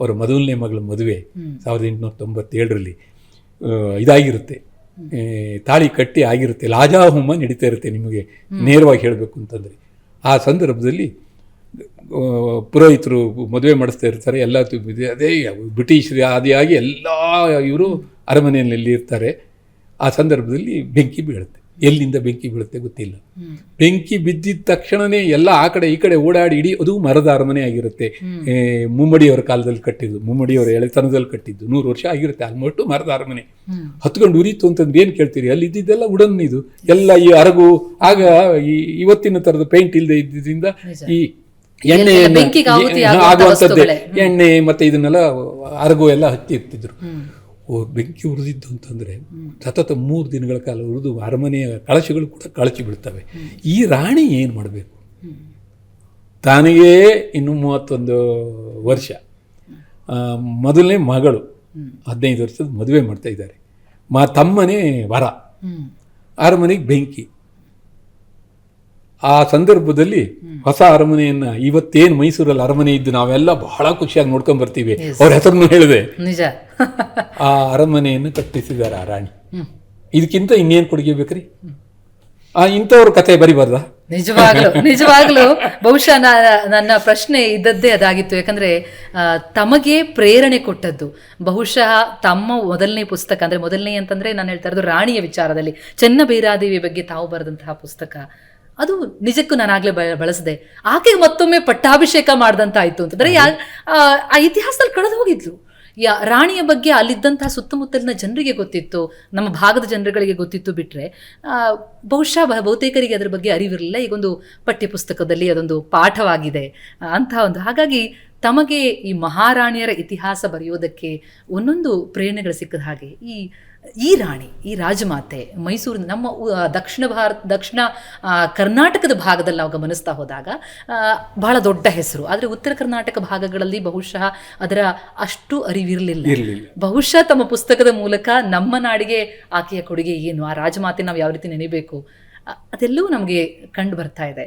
ಅವರ ಮೊದಲನೇ ಮಗಳ ಮದುವೆ ಸಾವಿರದ ಎಂಟುನೂರ ತೊಂಬತ್ತೇಳರಲ್ಲಿ ಇದಾಗಿರುತ್ತೆ. ತಾಳಿ ಕಟ್ಟಿ ಆಗಿರುತ್ತೆ. ಲಾಜಾಹುಮ ನಡೀತಾ ಇರುತ್ತೆ ನಿಮಗೆ ನೇರವಾಗಿ ಹೇಳಬೇಕು ಅಂತಂದರೆ. ಆ ಸಂದರ್ಭದಲ್ಲಿ ಪುರೋಹಿತರು ಮದುವೆ ಮಾಡಿಸ್ತಾ ಇರ್ತಾರೆ. ಎಲ್ಲ ಅದೇ ಬ್ರಿಟಿಷರು ಆದಿಯಾಗಿ ಎಲ್ಲ ಇವರು ಅರಮನೆಯಲ್ಲಿ ಇರ್ತಾರೆ. ಆ ಸಂದರ್ಭದಲ್ಲಿ ಬೆಂಕಿ ಬೀಳುತ್ತೆ. ಎಲ್ಲಿಂದ ಬೆಂಕಿ ಬೀಳುತ್ತೆ ಗೊತ್ತಿಲ್ಲ. ಬೆಂಕಿ ಬಿದ್ದಿದ ತಕ್ಷಣನೇ ಎಲ್ಲ ಆ ಕಡೆ ಈ ಕಡೆ ಓಡಾಡಿ ಇಡೀ ಅದು ಮರದ ಅರಮನೆ ಆಗಿರುತ್ತೆ. ಮುಮ್ಮಡಿಯವರ ಕಾಲದಲ್ಲಿ ಕಟ್ಟಿದ್ದು ಮುಮ್ಮಡಿಯವರ ಎಳೆತನದಲ್ಲಿ ಕಟ್ಟಿದ್ದು ನೂರು ವರ್ಷ ಆಗಿರುತ್ತೆ ಆಲ್ಮೋಸ್ಟ್ ಮರದ ಅರಮನೆ ಹತ್ಕೊಂಡು ಉರಿತು ಅಂತಂದ್ರೆ ಏನು ಕೇಳ್ತೀರಿ? ಅಲ್ಲಿ ಇದ್ದಿದ್ದೆಲ್ಲ ಉಡನ್ ಇದು. ಎಲ್ಲ ಈ ಅರಗು ಆಗ ಈ ಇವತ್ತಿನ ಥರದ ಪೇಂಟ್ ಇಲ್ಲದೆ ಇದ್ದಿದ್ದರಿಂದ ಈ ಎಣ್ಣೆ ಆಗುವಂಥದ್ದೇ ಎಣ್ಣೆ ಮತ್ತೆ ಇದನ್ನೆಲ್ಲ ಅರಗು ಎಲ್ಲ ಹತ್ತಿ ಇರ್ತಿದ್ರು. ಓ ಬೆಂಕಿ ಉರಿದಿದ್ದು ಅಂತಂದರೆ ಸತತ ಮೂರು ದಿನಗಳ ಕಾಲ ಉರಿದು ಅರಮನೆಯ ಕಳಶಗಳು ಕೂಡ ಕಳಚಿ ಬೀಳ್ತವೆ ಈ ರಾಣಿ ಏನು ಮಾಡಬೇಕು? ತಾನಿಗೆ ಇನ್ನು ಮೂವತ್ತೊಂದು ವರ್ಷ. ಮೊದಲನೇ ಮಗಳು ಹದಿನೈದು ವರ್ಷದ ಮದುವೆ ಮಾಡ್ತಾ ಇದ್ದಾರೆ. ಮಾ ತಮ್ಮನೇ ವರ. ಅರಮನೆಗೆ ಬೆಂಕಿ. ಆ ಸಂದರ್ಭದಲ್ಲಿ ಹೊಸ ಅರಮನೆಯನ್ನ ಇವತ್ತೇನು ಮೈಸೂರಲ್ಲಿ ಅರಮನೆ ಇದ್ದು ನಾವೆಲ್ಲ ಬಹಳ ಖುಷಿಯಾಗಿ ನೋಡ್ಕೊಂಡ್ ಬರ್ತೀವಿ. ಅವ್ರ ಹೆಸರನ್ನು ಹೇಳಿದೆ. ನಿಜ. ಆ ಅರಮನೆಯನ್ನು ಕಟ್ಟಿಸಿದ್ದಾರೆ ಆ ರಾಣಿ. ಇದಕ್ಕಿಂತ ಇನ್ನೇನು ಕೊಡುಗೆ ಬೇಕ್ರಿ? ಆ ಇಂಥವ್ರ ಕತೆ ಬರಿಬಾರ್ದ? ನಿಜವಾಗ್ಲು ನಿಜವಾಗ್ಲು. ಬಹುಶಃ ನನ್ನ ಪ್ರಶ್ನೆ ಇದ್ದದ್ದೇ ಅದಾಗಿತ್ತು. ಯಾಕಂದ್ರೆ ತಮಗೆ ಪ್ರೇರಣೆ ಕೊಟ್ಟದ್ದು. ಬಹುಶಃ ತಮ್ಮ ಮೊದಲನೇ ಪುಸ್ತಕ ಅಂದ್ರೆ ಮೊದಲನೇ ಅಂತಂದ್ರೆ ನಾನು ಹೇಳ್ತಾ ಇರೋದು ರಾಣಿಯ ವಿಚಾರದಲ್ಲಿ. ಚೆನ್ನ ಬೈರಾದೇವಿ ಬಗ್ಗೆ ತಾವು ಬರೆದಂತಹ ಪುಸ್ತಕ. ಅದು ನಿಜಕ್ಕೂ ನಾನು ಆಗ್ಲೇ ಬಳಸಿದೆ. ಆಕೆಗೆ ಮತ್ತೊಮ್ಮೆ ಪಟ್ಟಾಭಿಷೇಕ ಮಾಡ್ದಂತ ಆಯ್ತು ಅಂತಂದ್ರೆ ಯಾ- ಆ, ಇತಿಹಾಸದಲ್ಲಿ ಕಳೆದು ಹೋಗಿದ್ಲು. ಯಾ ರಾಣಿಯ ಬಗ್ಗೆ ಅಲ್ಲಿದ್ದಂತಹ ಸುತ್ತಮುತ್ತಲಿನ ಜನರಿಗೆ ಗೊತ್ತಿತ್ತು ನಮ್ಮ ಭಾಗದ ಜನರುಗಳಿಗೆ ಗೊತ್ತಿತ್ತು ಬಿಟ್ಟರೆ ಬಹುಶಃ ಬಹುತೇಕರಿಗೆ ಅದರ ಬಗ್ಗೆ ಅರಿವಿರಲಿಲ್ಲ. ಈಗೊಂದು ಪಠ್ಯ ಪುಸ್ತಕದಲ್ಲಿ ಅದೊಂದು ಪಾಠವಾಗಿದೆ ಅಂತಹ ಒಂದು. ಹಾಗಾಗಿ ತಮಗೆ ಈ ಮಹಾರಾಣಿಯರ ಇತಿಹಾಸ ಬರೆಯೋದಕ್ಕೆ ಒಂದೊಂದು ಪ್ರೇರಣೆಗಳು ಸಿಕ್ಕದ ಹಾಗೆ ಈ ಈ ರಾಣಿ ಈ ರಾಜಮಾತೆ ಮೈಸೂರಿನ ನಮ್ಮ ದಕ್ಷಿಣ ಭಾರತ ದಕ್ಷಿಣ ಕರ್ನಾಟಕದ ಭಾಗದಲ್ಲಿ ನಾವು ಗಮನಿಸ್ತಾ ಹೋದಾಗ ಬಹಳ ದೊಡ್ಡ ಹೆಸರು. ಆದರೆ ಉತ್ತರ ಕರ್ನಾಟಕ ಭಾಗಗಳಲ್ಲಿ ಬಹುಶಃ ಅದರ ಅಷ್ಟು ಅರಿವಿರಲಿಲ್ಲ. ಬಹುಶಃ ತಮ್ಮ ಪುಸ್ತಕದ ಮೂಲಕ ನಮ್ಮ ನಾಡಿಗೆ ಆಕೆಯ ಕೊಡುಗೆ ಏನು ಆ ರಾಜಮಾತೆ ನಾವು ಯಾವ ರೀತಿ ನೆನೆಬೇಕು ಅ- ಅದೆಲ್ಲವೂ ನಮಗೆ ಕಂಡು ಬರ್ತಾ ಇದೆ.